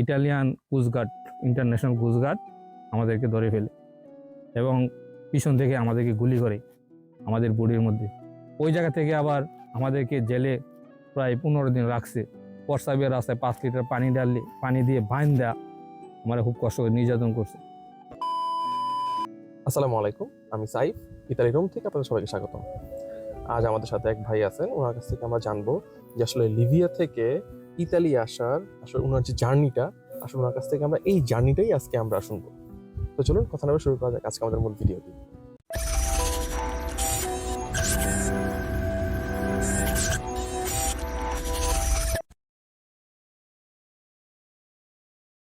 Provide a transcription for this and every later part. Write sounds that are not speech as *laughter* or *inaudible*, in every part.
Italian কুচগার্ড international কুচগার্ড আমাদেরকে ধরে ফেলে এবং পিছন থেকে আমাদেরকে গুলি করে আমাদের বডির মধ্যে। ওই জায়গা থেকে আবার আমাদেরকে জেলে প্রায় পনেরো দিন রাখছে। প্রস্রাবের রাস্তায় পাঁচ লিটার পানি ডাললে পানি দিয়ে বাইন দেওয়া আমরা খুব কষ্ট করে নির্যাতন করছে। আসসালামু আলাইকুম, আমি সাইফ, ইতালি রোম থেকে আপনাদের সবাইকে স্বাগতম। আজ আমাদের সাথে এক ভাই আছেন, ওনার কাছ থেকে আমরা জানব যে আসলে লিবিয়া থেকে ইতালি আসার আসলে ওনার যে জার্নিটা, আসলে ওনার কাছ থেকে আমরা এই জার্নিটাই আজকে আমরা শুনব। তো চলুন, কথা নেবে শুরু করা যাক আজকে আমাদের মূল ভিডিওটি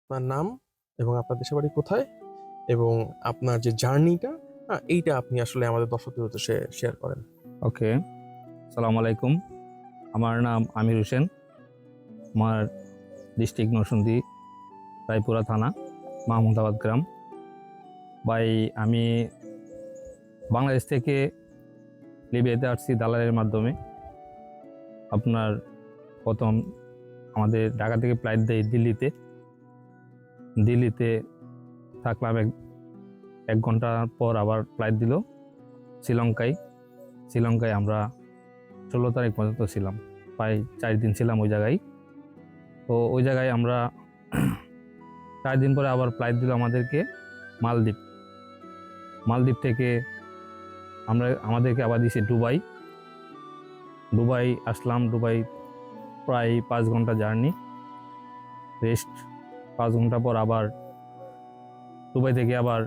আপনার নাম এবং আপনার দেশের বাড়ি কোথায়? এবং আপনার যে জার্নিটা এইটা আপনি আসলে আমাদের দর্শকদের উদ্দেশ্যে শেয়ার করেন। ওকে সালাম আলাইকুম। আমার নাম আমির হোসেন। আমার ডিস্ট্রিক্ট নরসিংদী, রায়পুরা থানা, মাহমুদাবাদ গ্রাম। ভাই, আমি বাংলাদেশ থেকে লিবিয়াতে আসছি দালালের মাধ্যমে। আপনার প্রথম আমাদের ঢাকা থেকে ফ্লাইট দেয় দিল্লিতে। দিল্লিতে থাকলাম এক এক ঘণ্টা পর আবার ফ্লাইট দিল শ্রীলঙ্কায়। শ্রীলঙ্কায় আমরা ষোলো তারিখ পর্যন্ত ছিলাম। প্রায় চার দিন ছিলাম ওই জায়গায়। তো ওই জায়গায় আমরা চার দিন পরে আবার ফ্লাইট দিল আমাদেরকে মালদ্বীপ। মালদ্বীপ থেকে আমরা, আমাদেরকে আবার দিয়েছে দুবাই। দুবাই আসলাম, দুবাই প্রায় পাঁচ ঘণ্টা জার্নি। রেস্ট পাঁচ ঘণ্টা পর আবার দুবাই থেকে আবার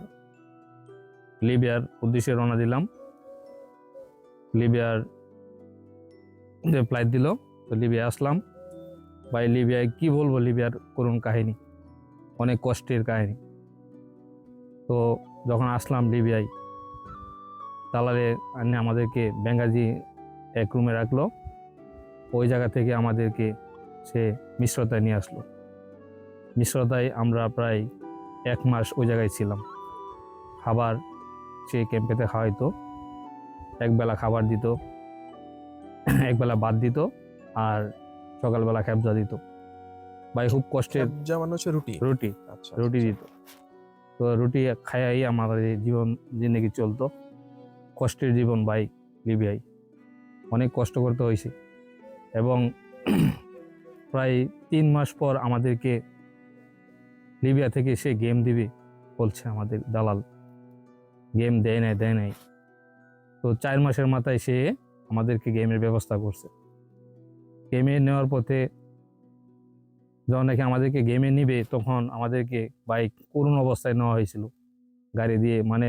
লিবিয়ার উদ্দেশ্যে রওনা দিলাম। লিবিয়ার যে ফ্লাইট দিল, তো লিবিয়া আসলাম। ভাই লিবিয়ায় কি বলব লিবিয়ার করুণ কাহিনী, অনেক কষ্টের কাহিনী। তো যখন আসলাম লিবিয়ায়, তালারে আনে আমাদেরকে বেঙ্গাজি এক রুমে রাখল। ওই জায়গা থেকে আমাদেরকে সে মিশ্রতায় নিয়ে আসলো। মিশ্রতায় আমরা প্রায় এক মাস ওই জায়গায় ছিলাম। খাবার সে ক্যাম্পেতে খাওয়াইতো, একবেলা খাবার দিত, একবেলা বাদ দিত, আর সকালবেলা খেপজা দিত। ভাই খুব কষ্টের যা মানে হচ্ছে রুটি? রুটি আচ্ছা রুটি দিত। তো রুটি খাইয়াই আমাদের জীবন জিন্দগি চলতো। কষ্টের জীবন ভাই লিবিয়াই অনেক কষ্ট করতে হয়েছে এবং *clears throat* প্রায় তিন মাস পর আমাদেরকে লিবিয়া থেকে সে গেম দিবে বলছে আমাদের দালাল। গেম দেয় নাই দেয় নাই। তো চার মাসের মাথায় সে আমাদেরকে গেমের ব্যবস্থা করছে। গেমে নেওয়ার পথে যখন নাকি আমাদেরকে গেমে নিবে তখন আমাদেরকে বাইক করুণ অবস্থায় নেওয়া হয়েছিল। গাড়ি দিয়ে মানে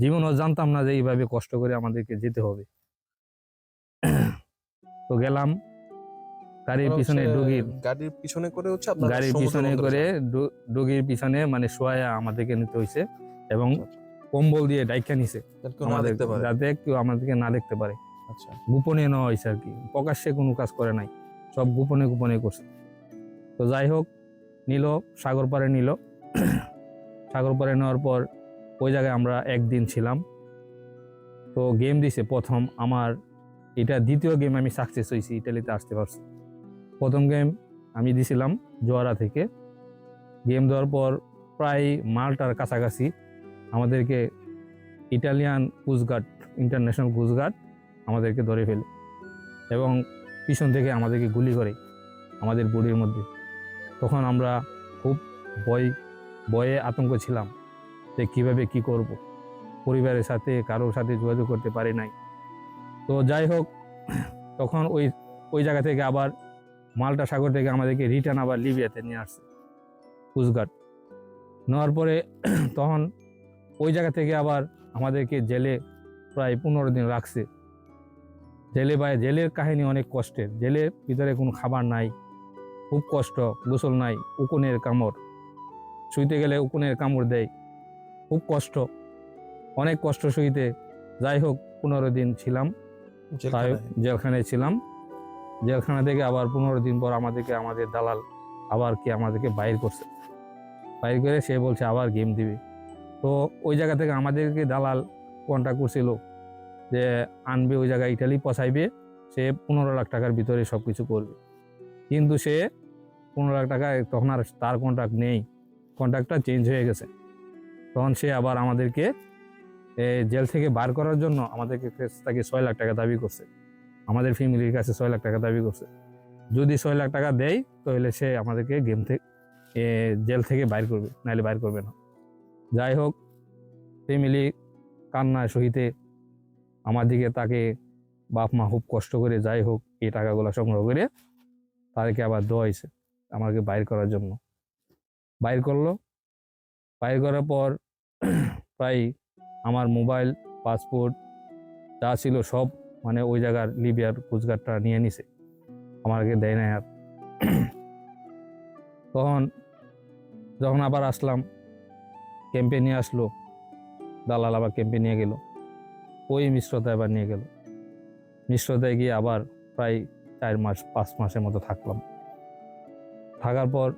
জীবনও জানতাম না যে এইভাবে কষ্ট করে আমাদেরকে যেতে হবে। তো গেলাম গাড়ির পিছনে ডুগির গাড়ির পিছনে করে হচ্ছে গাড়ির পিছনে করে ডুগির পিছনে মানে শোয়া আমাদেরকে নিতে হয়েছে এবং কম্বল দিয়ে ডাইকা নিছে। যাতে কেউ আমাদেরকে না দেখতে পারে। আচ্ছা। গোপনে নেওয়া হয়েছে আর কি। প্রকাশ্যে কোনো কাজ করে নাই। সব গোপনে গোপনে করছে। তো যাই হোক, নিল, সাগর পাড়ে নিল। *clears throat* সাগর পাড়ে নেওয়ার পর ওই জায়গায় আমরা একদিন ছিলাম। তো গেম দিছে প্রথম। আমার এটা দ্বিতীয় গেম আমি সাকসেস হয়েছি ইটালিতে আসতে পারছি। প্রথম গেম আমি দিছিলাম জোয়ারা থেকে। গেম দেওয়ার পর প্রায় মালটার কাছাকাছি আমাদেরকে ইটালিয়ান কুচগার্ড ইন্টারন্যাশনাল কুচগার্ড আমাদেরকে ধরে ফেলে এবং পিছন থেকে আমাদেরকে গুলি করে আমাদের বডির মধ্যে। তখন আমরা খুব ভয়, ভয়ে আতঙ্ক ছিলাম যে কীভাবে কি করব। পরিবারের সাথে, কারোর সাথে যোগাযোগ করতে পারি নাই। তো যাই হোক, তখন ওই ওই জায়গা থেকে আবার মালটা সাগর থেকে আমাদেরকে রিটার্ন আবার লিবিয়াতে নিয়ে আসছে কুচগার্ড নেওয়ার পরে তখন ওই জায়গা থেকে আবার আমাদেরকে জেলে প্রায় পনেরো দিন রাখছে। জেলে বা জেলের কাহিনী অনেক কষ্টের। জেলের ভিতরে কোনো খাবার নাই খুব কষ্ট গোসল নাই উকুনের কামড়। শুইতে গেলে উকুনের কামড় দেয় খুব কষ্ট। অনেক কষ্ট সইতে যাই হোক পনেরো দিন ছিলাম। জেলখানায়। ছিলাম। জেলখানা থেকে আবার পনেরো দিন পর আমাদেরকে আমাদের দালাল আবার কি আমাদেরকে বাইর করছে। বাইর করে সে বলছে আবার গেম দিবে। তো ওই জায়গা থেকে আমাদেরকে দালাল কন্ট্যাক্ট করছিল। যে আনবে ওই জায়গায় ইটালি পচাইবে, সে পনেরো লাখ টাকার ভিতরে সব কিছু করবে। কিন্তু সে পনেরো লাখ টাকায় তখন আর তার কন্ট্রাক্ট নেই। কন্ট্রাক্টটা চেঞ্জ হয়ে গেছে। তখন সে আবার আমাদেরকে জেল থেকে বার করার জন্য আমাদেরকে থেকে ছয় লাখ টাকা দাবি করছে। আমাদের ফ্যামিলির কাছে ছয় লাখ টাকা দাবি করছে। যদি ছয় লাখ টাকা দেয়, তাহলে সে আমাদেরকে গেম থেকে জেল থেকে বাইর করবে নাহলে বাইর করবে না। যাই হোক, ফ্যামিলি কান্নায় সহিতে আমার দিকে তাকে বাপ মা খুব কষ্ট করে যাই হোক, এই টাকাগুলো সংগ্রহ করে তাদেরকে আবার দেওয়া হয়েছে আমাকে বাইর করার জন্য। বাইর করল। বাইর করার পর *clears throat* প্রায় আমার মোবাইল, পাসপোর্ট যা ছিল সব মানে ওই জায়গার লিবিয়ার কোচগার্ডটা নিয়ে নিছে। আমাকে দেয় না আর। *clears throat* তখন যখন আবার আসলাম, ক্যাম্পে নিয়ে আসলো, দালাল আবার ক্যাম্পে নিয়ে গেল। ওই মিশ্রতা এবার নিয়ে গেল। মিশ্রতায় গিয়ে আবার প্রায় চার মাস, পাঁচ মাসের মতো থাকলাম। থাকার পর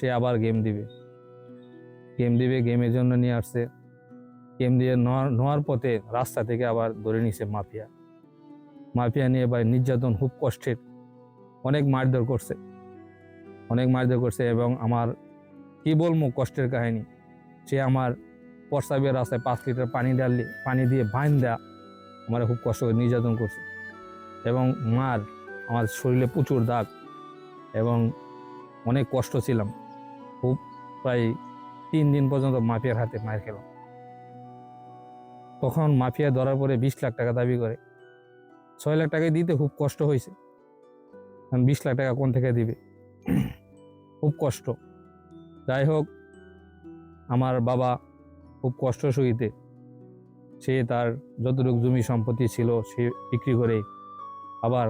সে আবার গেম দিবে। গেম দিবে গেমের জন্য নিয়ে আসছে। গেম দিয়ে নেওয়ার নেওয়ার পথে রাস্তা থেকে আবার ধরে নিছে মাফিয়া। মাফিয়া নিয়ে ভাই নির্যাতন, খুব কষ্টের। অনেক মারধর করছে। অনেক মারধর করছে এবং আমার, কি বলব কষ্টের কাহিনী, সে আমার প্রস্তাবের রাস্তায় পাঁচ লিটার পানি ডাললে পানি দিয়ে বাইন দেয়া আমার খুব কষ্ট করে নির্যাতন করছে। এবং মার, আমার শরীরে প্রচুর দাগ এবং অনেক কষ্ট ছিলাম। খুব প্রায় তিন দিন পর্যন্ত মাফিয়ার হাতে মার খেলাম। তখন মাফিয়া ধরার পরে বিশ লাখ টাকা দাবি করে। ছয় লাখ টাকায় দিতে খুব কষ্ট হয়েছে। কারণ বিশ লাখ টাকা কোন থেকে দিবে? খুব কষ্ট। যাই হোক, আমার বাবা খুব কষ্ট সহিতে সে তার যতটুকু জমি সম্পত্তি ছিল সে বিক্রি করে আবার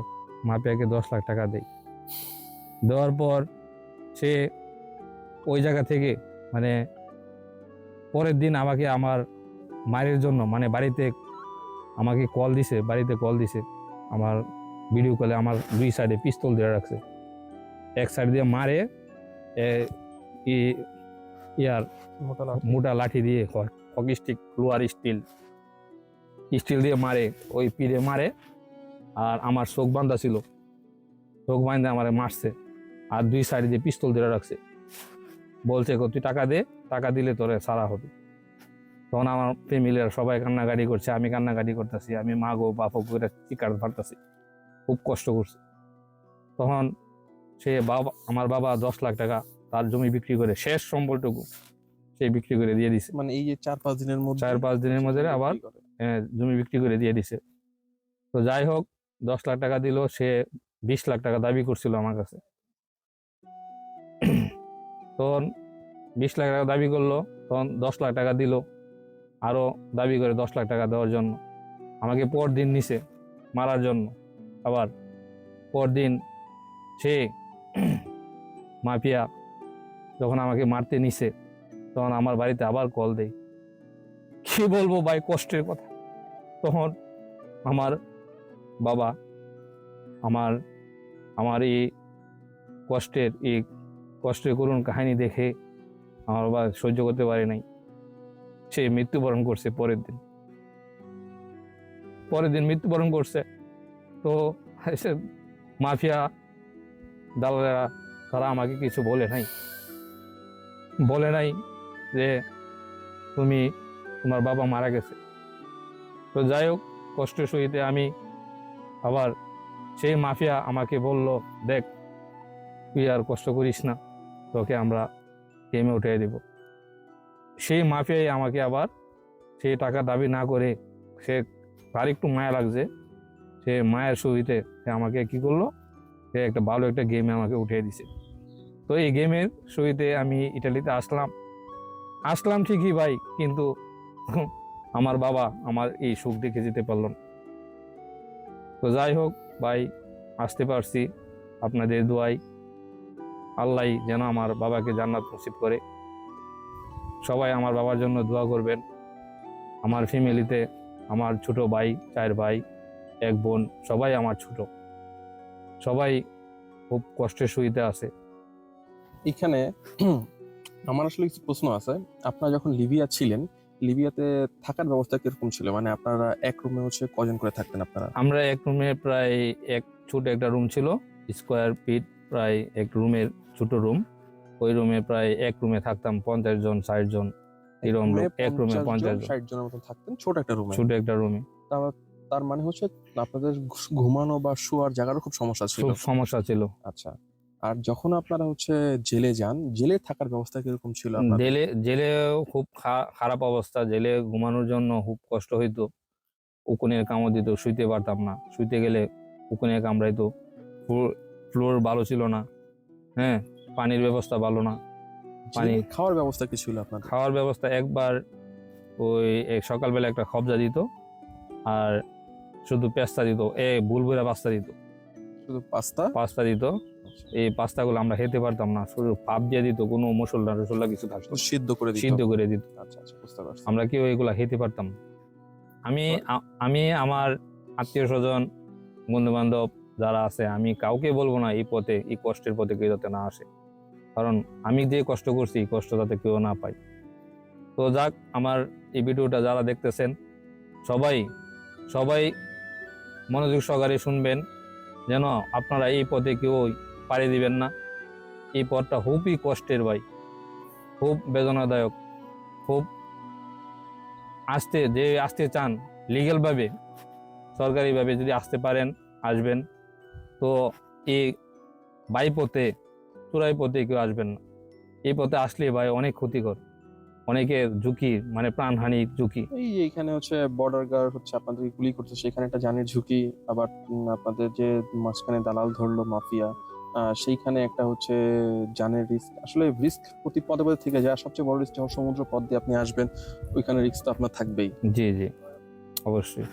মাফিয়াকে দশ লাখ টাকা দেয়। দেওয়ার পর সে ওই জায়গা থেকে মানে পরের দিন আমাকে আমার মায়ের জন্য মানে বাড়িতে আমাকে কল দিছে, বাড়িতে কল দিছে। আমার ভিডিও কলে আমার দুই সাইডে পিস্তল দিয়ে রাখছে। এক সাইড দিয়ে মারে ইয়ার মোটা লাঠি। দিয়ে হকি স্টিক লোয়ার স্টিল স্টিল দিয়ে মারে ওই পিড়ে মারে। আর আমার চোখ বান্ধা ছিল। চোখ বান্ধা আমার মারছে। আর দুই সাইড দিয়ে পিস্তল দিয়ে রাখছে। বলছে কো, তুই টাকা দে টাকা দিলে তোরে সারা হবে। তখন আমার ফ্যামিলির সবাই কান্নাকাটি করছে আমি কান্নাকাটি করতেছি। আমি মা গো বাপো করে চিকার ফাটতেছি খুব কষ্ট করছে। তখন সে বাবা আমার বাবা দশ লাখ টাকা তার জমি বিক্রি করে শেষ সম্বলটুকু সে বিক্রি করে দিয়ে দিছে। মানে এই যে চার পাঁচ দিনের মধ্যে চার পাঁচ দিনের মধ্যে আবার জমি বিক্রি করে দিয়ে দিছে। তো যাই হোক দশ লাখ টাকা দিল সে বিশ লাখ টাকা দাবি করছিল আমার কাছে। তখন বিশ লাখ টাকা দাবি করল তখন দশ লাখ টাকা দিল আরও দাবি করে দশ লাখ টাকা দেওয়ার জন্য। আমাকে পর দিন নিছে মারার জন্য। আবার পরদিন সে মাফিয়া যখন আমাকে মারতে নিছে, তখন আমার বাড়িতে আবার কল দেয়। কি বলব ভাই, কষ্টের কথা। তখন আমার বাবা আমার আমার এই কষ্টের এই কষ্টের করুণ কাহিনী দেখে আমার বাবা সহ্য করতে পারে নাই। সে মৃত্যুবরণ করছে পরের দিন। পরের দিন মৃত্যুবরণ করছে। তো মাফিয়া দালালেরা তারা আমাকে কিছু বলে নাই। বলে নাই যে তুমি তোমার বাবা মারা গেছে। তো যাই হোক কষ্ট সহিতে আমি আবার সেই মাফিয়া আমাকে বলল, দেখ, তুই আর কষ্ট করিস না, তোকে আমরা গেমে উঠিয়ে দেব। সেই মাফিয়াই আমাকে আবার সেই টাকা দাবি না করে সে তার একটু মায়া লাগছে। সে মায়ের সহিতে সে আমাকে কি করল? সে একটা ভালো একটা গেমে আমাকে উঠিয়ে দিছে। তো এই গেমের সহিতে আমি ইটালিতে আসলাম। আসলাম ঠিকই ভাই, কিন্তু *laughs* আমার বাবা আমার এই সুখ দেখে যেতে পারল না। তো যাই হোক ভাই, আসতে পারছি। আপনাদের দোয়াই আল্লাহ যেন আমার বাবাকে জান্নাত নসিব করে। সবাই আমার বাবার জন্য দোয়া করবেন। আমার ফ্যামিলিতে আমার ছোট ভাই, চার ভাই, এক বোন, সবাই আমার ছোট। সবাই খুব কষ্টের সহিতে আছে। এখানে *clears throat* আমার আসলে কিছু প্রশ্ন আছে। আপনারা যখন লিবিয়া ছিলেন লিবিয়াতে থাকার ব্যবস্থা কীরকম ছিল? মানে আপনারা এক রুমে হচ্ছে কজন করে থাকতেন আপনারা? আমরা এক রুমে প্রায় এক ছোট একটা রুম ছিল। স্কোয়ার ফিট প্রায় এক রুমের ছোট রুম ওই রুমে প্রায় এক রুমে থাকতাম পঞ্চাশ জন ষাট জন। এরকম এক রুমে পঞ্চাশ জন ষাট জনের মতন থাকতেন ছোট একটা রুমে ছোট একটা রুমে তার মানে হচ্ছে আপনাদের ঘুমানো বা শোয়ার জায়গারও খুব সমস্যা ছিল। সমস্যা ছিল। আচ্ছা। আর যখন আপনারা হচ্ছে জেলে যান জেলে থাকার ব্যবস্থা কীরকম ছিল? জেলে জেলেও খুব খারাপ অবস্থা। জেলে ঘুমানোর জন্য খুব কষ্ট হইতো। উকুনের কামড় দিত শুইতে পারতাম না। শুইতে গেলে উকুনে কামড়াইতো। ফ্লোর- ফ্লোর ভালো ছিল না। হ্যাঁ পানির ব্যবস্থা ভালো না। পানি খাওয়ার ব্যবস্থা কি ছিল আপনার খাওয়ার ব্যবস্থা একবার ওই সকালবেলা একটা খবজা দিত আর শুধু পেস্তা দিত। এ বুলবুরা পাস্তা দিত। শুধু পাস্তা? পাস্তা দিত। এই পাস্তাগুলো আমরা খেতে পারতাম না। শুধু পাপ দিয়ে দিত কোনো মশলা টসলা কিছু থাকতো সিদ্ধ করে দিত। সিদ্ধ করে দিত। আচ্ছা আচ্ছা বুঝতে পারছি। আমরা কেউ এগুলা খেতে পারতাম আমি আমি আমার আত্মীয় স্বজন বন্ধু বান্ধব যারা আছে আমি কাউকে বলব না এই পথে এই কষ্টের পথে কেউ যাতে না আসে। কারণ আমি যে কষ্ট করছি এই কষ্ট যাতে কেউ না পায়। তো যাক আমার এই ভিডিওটা যারা দেখতেছেন সবাই সবাই মনোযোগ সহকারে শুনবেন। যেন আপনারা এই পথে কেউ পাড়ি দিবেন না। এই পথটা খুবই কষ্টের ভাই। খুব বেদনাদায়ক। খুব আসতে, যে আসতে চান লিগেলভাবে সরকারিভাবে যদি আসতে পারেন, আসবেন। তো এই বাই পথে চূড়াই পথে কেউ আসবেন না। এই পথে আসলে ভাই অনেক ক্ষতিকর। অনেকের ঝুঁকি মানে প্রাণহানির ঝুঁকি। এই এইখানে হচ্ছে বর্ডার গার্ড হচ্ছে আপনাদের গুলি করছে সেখানে একটা জানের ঝুঁকি, আবার আপনাদের যে মাঝখানে দালাল ধরলো মাফিয়া সেইখানে একটা হচ্ছে জানের রিস্ক আসলে রিস্ক প্রতি পদে পদে থেকে যায় সবচেয়ে বড় রিস্ক যখন সমুদ্র পথ দিয়ে আপনি আসবেন ওইখানে রিস্ক তো আপনার থাকবেই। জি জি। অবশ্যই।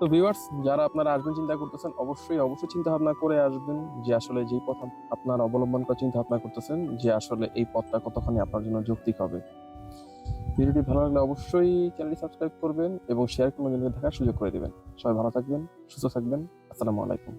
তো ভিউয়ার্স যারা আপনারা আসবেন চিন্তা করতেছেন অবশ্যই অবশ্যই চিন্তা ভাবনা করে আসবেন যে আসলে যেই পথ আপনার অবলম্বন করে চিন্তা ভাবনা করতেছেন যে আসলে এই পথটা কতখানি আপনার জন্য যৌক্তিক হবে। ভিডিওটি ভালো লাগলে অবশ্যই চ্যানেলটি সাবস্ক্রাইব করবেন এবং শেয়ার করে দেখার সুযোগ করে দিবেন। সবাই ভালো থাকবেন সুস্থ থাকবেন। আসসালামু আলাইকুম।